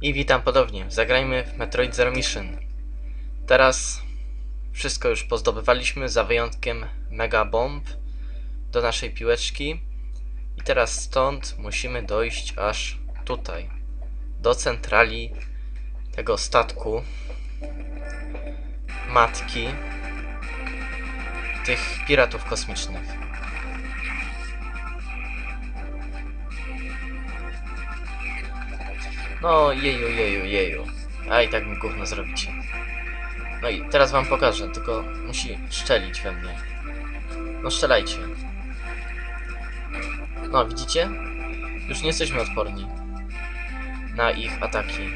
I witam ponownie. Zagrajmy w Metroid Zero Mission. Teraz wszystko już pozdobywaliśmy, za wyjątkiem Mega Bomb do naszej piłeczki. I teraz stąd musimy dojść aż tutaj, do centrali tego statku matki tych piratów kosmicznych. No, jeju, jeju, jeju. A i tak mi gówno zrobicie. No i teraz wam pokażę, tylko musi szczelić we mnie. No szczelajcie. No, widzicie? Już nie jesteśmy odporni na ich ataki.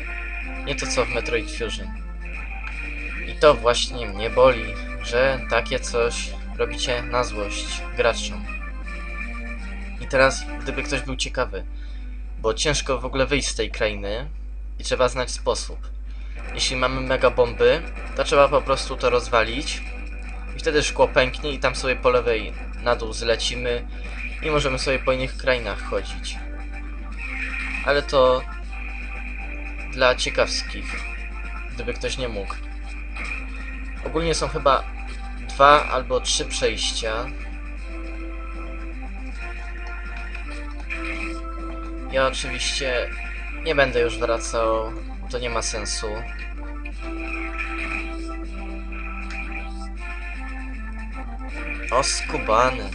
Nie to co w Metroid Fusion. I to właśnie mnie boli, że takie coś robicie na złość graczom. I teraz, gdyby ktoś był ciekawy, bo ciężko w ogóle wyjść z tej krainy i trzeba znać sposób. Jeśli mamy mega bomby, to trzeba po prostu to rozwalić i wtedy szkło pęknie i tam sobie po lewej na dół zlecimy i możemy sobie po innych krainach chodzić. Ale to dla ciekawskich, gdyby ktoś nie mógł. Ogólnie są chyba dwa albo trzy przejścia. Ja oczywiście nie będę już wracał, to nie ma sensu. O, skubany.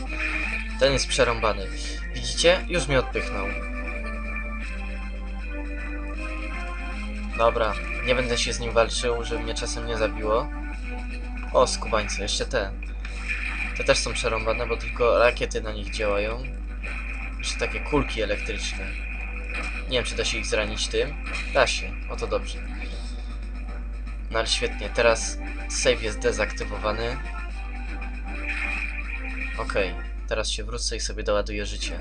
Ten jest przerąbany. Widzicie? Już mnie odpychnął. Dobra, nie będę się z nim walczył, żeby mnie czasem nie zabiło. O, skubańce, jeszcze te. Te też są przerąbane, bo tylko rakiety na nich działają. Jeszcze takie kulki elektryczne. Nie wiem, czy da się ich zranić tym. Da się, o to dobrze. No ale świetnie, teraz save jest dezaktywowany. Okej, teraz się wrócę i sobie doładuję życie.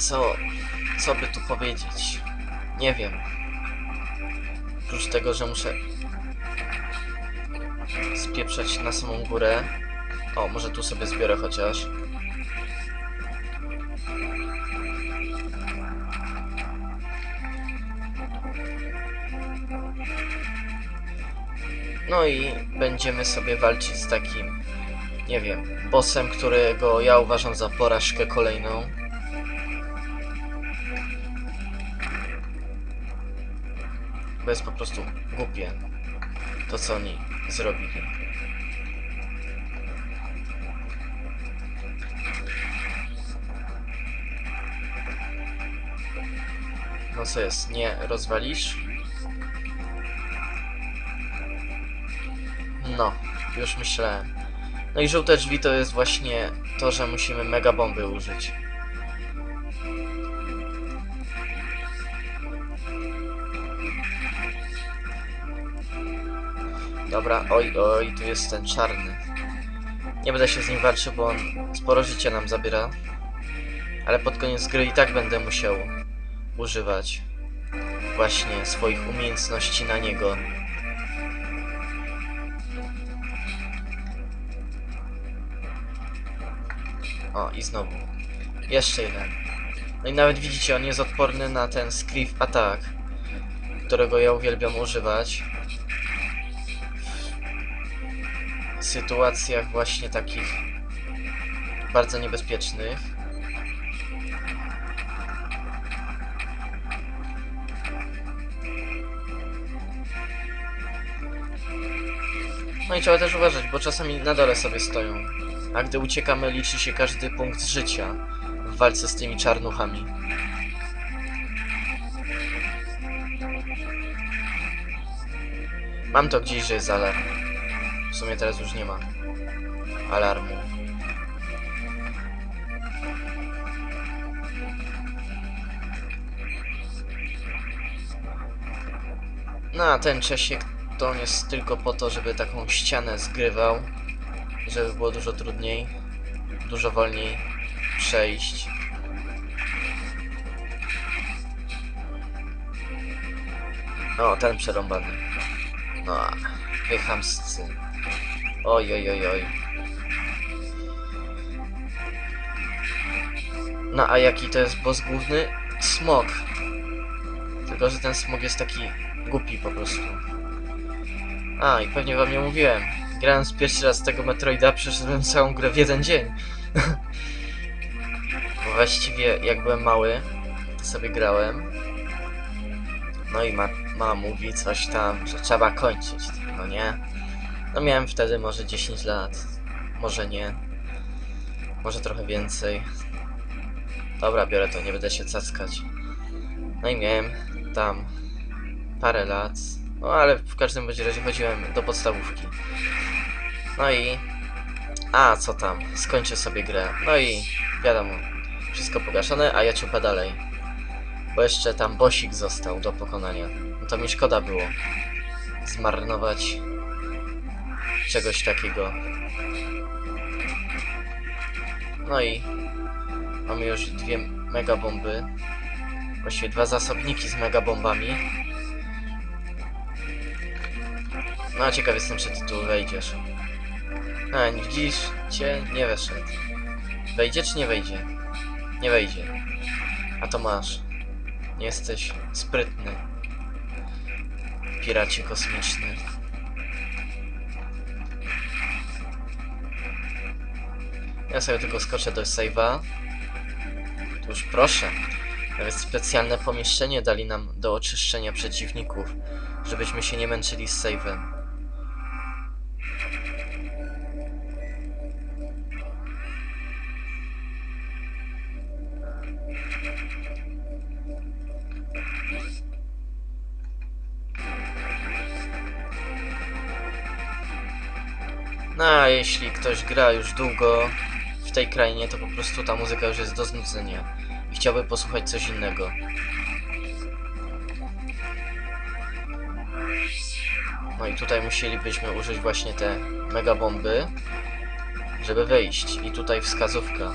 Co, co by tu powiedzieć? Nie wiem. Oprócz tego, że muszę spieprzać na samą górę. O, może tu sobie zbiorę chociaż. No i będziemy sobie walczyć z takim, nie wiem, bossem, którego ja uważam za porażkę kolejną. Bo jest po prostu głupie to, co oni zrobili. No co jest, nie rozwalisz? No, już myślałem. No i żółte drzwi to jest właśnie to, że musimy mega bomby użyć. Dobra, oj, oj, tu jest ten czarny. Nie będę się z nim walczył, bo on sporo życia nam zabiera. Ale pod koniec gry i tak będę musiał używać właśnie swoich umiejętności na niego. O, i znowu. Jeszcze jeden. No i nawet widzicie, on jest odporny na ten Screef Attack, którego ja uwielbiam używać. Sytuacjach właśnie takich bardzo niebezpiecznych. No i trzeba też uważać, bo czasami na dole sobie stoją. A gdy uciekamy, liczy się każdy punkt życia w walce z tymi czarnuchami. Mam to gdzieś, że jest alarm. W sumie teraz już nie ma alarmu. No a ten Czesiek to on jest tylko po to, żeby taką ścianę zgrywał, żeby było dużo trudniej. dużo wolniej przejść. O, ten przerąbany. No, wy chamscy. Oj, oj, oj, oj. No, a jaki to jest boss główny? Smok. Tylko, że ten smok jest taki głupi po prostu. A, i pewnie wam nie mówiłem. Grając pierwszy raz tego Metroida, przeszedłem całą grę w jeden dzień. Bo właściwie, jak byłem mały, to sobie grałem. No i ma, mama mówi coś tam, że trzeba kończyć. No nie. No miałem wtedy może 10 lat. Może nie. Może trochę więcej. Dobra, biorę to, nie będę się cackać. No i miałem tam parę lat. No ale w każdym bądź razie chodziłem do podstawówki. No i... A, co tam? Skończę sobie grę. No i wiadomo, wszystko pogaszone, a ja ciupa dalej. Bo jeszcze tam bosik został do pokonania. No to mi szkoda było zmarnować czegoś takiego. No i mamy już dwie megabomby. Właściwie dwa zasobniki z megabombami. No ciekaw jestem, czy ty tu wejdziesz. A, nie widzisz? Cię nie weszedł. Wejdzie czy nie wejdzie? Nie wejdzie. A to masz. Nie jesteś sprytny. Piracie kosmiczny. Ja sobie tylko skoczę do save'a. Tu już proszę. Nawet specjalne pomieszczenie dali nam do oczyszczenia przeciwników, żebyśmy się nie męczyli z save'em. No a jeśli ktoś gra już długo w tej krainie, to po prostu ta muzyka już jest do znudzenia i chciałby posłuchać coś innego. No i tutaj musielibyśmy użyć właśnie te megabomby, żeby wyjść. I tutaj wskazówka.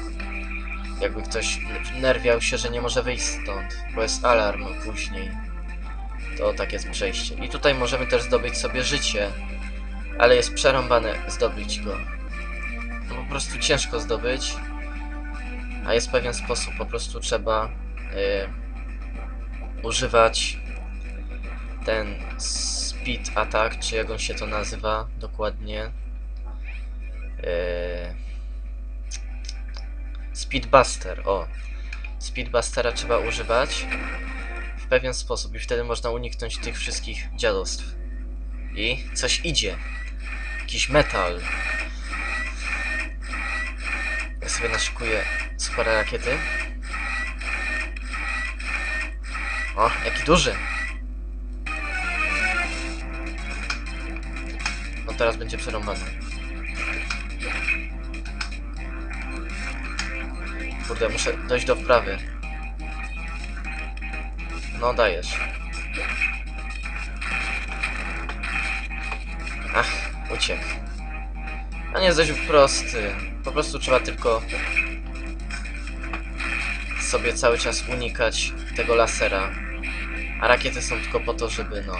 Jakby ktoś nerwiał się, że nie może wyjść stąd, bo jest alarm później. To tak jest przejście. I tutaj możemy też zdobyć sobie życie, ale jest przerąbane zdobyć go. Po prostu ciężko zdobyć, a jest pewien sposób. Po prostu trzeba y, używać ten speed attack, czy jak on się to nazywa dokładnie. Y, speedbuster, o. Speedbustera trzeba używać w pewien sposób i wtedy można uniknąć tych wszystkich dziadostw. I coś idzie. Jakiś metal. Ja sobie naszykuję super rakiety. O, jaki duży. No teraz będzie przerąbany. Kurde, muszę dojść do wprawy. No dajesz. Ach, uciekł. A nie jest dość prosty. Po prostu trzeba tylko sobie cały czas unikać tego lasera. A rakiety są tylko po to, żeby no